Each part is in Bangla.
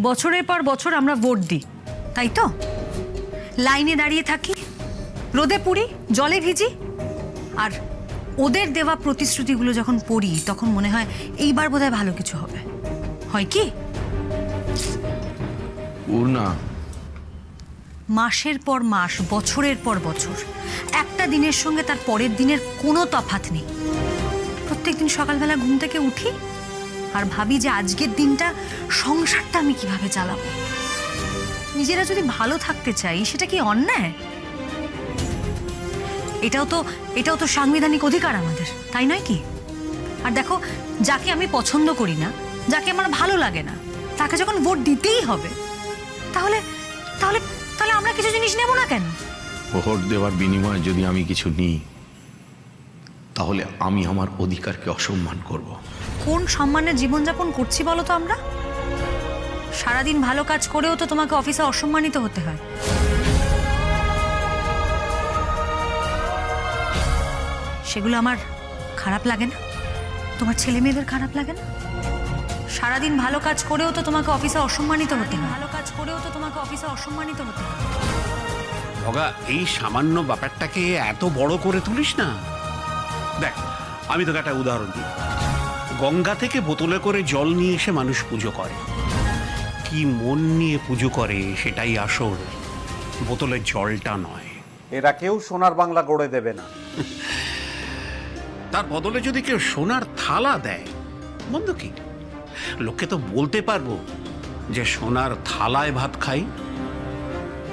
বছরের পর বছর আমরা ভোট দিই তাই তো? লাইনে দাঁড়িয়ে থাকি রোদে পুড়ি জলে ভিজি আর ওদের দেওয়া প্রতিশ্রুতিগুলো যখন পড়ি তখন মনে হয় এইবার বোধহয় ভালো কিছু হবে। হয় কি? পূর্ণা। মাসের পর মাস বছরের পর বছর একটা দিনের সঙ্গে তার পরের দিনের কোনো তফাৎ নেই। প্রত্যেকদিন সকালবেলা ঘুম থেকে উঠি আর ভাবি যে আজকের দিনটা সংসারটা আমি কীভাবে চালাবো? নিজেরা যদি ভালো থাকতে চাই, সেটা কি অন্যায়? এটাও তো এটাও তো সাংবিধানিক অধিকার আমাদের, তাই নয় কি? আর দেখো, যাকে আমি পছন্দ করি না, যাকে আমার ভালো লাগে না, তাকে যখন ভোট দিতেই হবে, তাহলে তাহলে তাহলে আমরা কিছু জিনিস নেব না কেন? ভোট দেওয়ার বিনিময়ে যদি আমি কিছু নিই তাহলে আমি আমার অধিকারকে অসম্মান করব। কোন সম্মানের জীবনযাপন করছি বলো তো আমরা? সারাদিন ভালো কাজ করেও তো তোমাকে অফিসে অসম্মানিত হতে হয়। সেগুলো আমার খারাপ লাগে না? তোমার ছেলে মেয়েদের খারাপ লাগে না? সারাদিন ভালো কাজ করেও তো তোমাকে অফিসে অসম্মানিত হতে হয়। ভালো কাজ করেও তো তোমাকে অফিসে অসম্মানিত হতে হয়। ভগা এই সামান্য ব্যাপারটাকে এত বড় করে তুলিস না। দেখ আমি তোকে একটা উদাহরণ দিই। গঙ্গা থেকে বোতলে করে জল নিয়ে এসে মানুষ পুজো করে। কি মন নিয়ে পুজো করে সেটাই আসল বোতলের জলটা নয়। এরা কেউ সোনার বাংলা গড়ে দেবে না। তার বদলে যদি কেউ সোনার থালা দেয় বন্ধ কি? লোককে তো বলতে পারব যে সোনার থালায় ভাত খাই।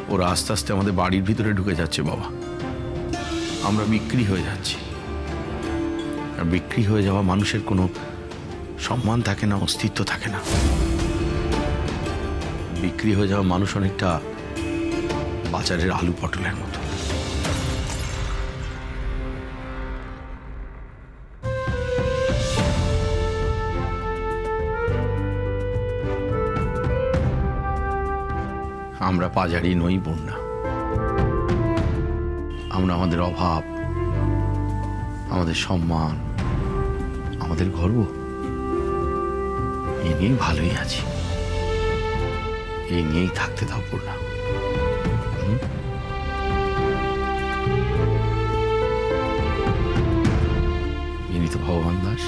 ওরা আস্তে আস্তে আমাদের বাড়ির ভিতরে ঢুকে যাচ্ছে বাবা। আমরা বিক্রি হয়ে যাচ্ছি। আর বিক্রি হয়ে যাওয়া মানুষের কোনো সম্মান থাকে না, অস্তিত্ব থাকে না। বিক্রি হয়ে যাওয়া মানুষ অনেকটা বাজারের আলু পটলের মতো। আমরা পাজারি নই, বন্যা। আমরা আমাদের অভাব আমাদের সম্মান, আমাদের গর্ব, এ নিয়েই ভালোই আছি। এই নিয়েই থাকতে দাও পূর্ণা। তো ভগবান দাস।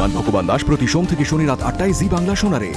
বিমান ভগবান দাস প্রতি সোম থেকে শনি রাত আটটায় জি বাংলা শোনারে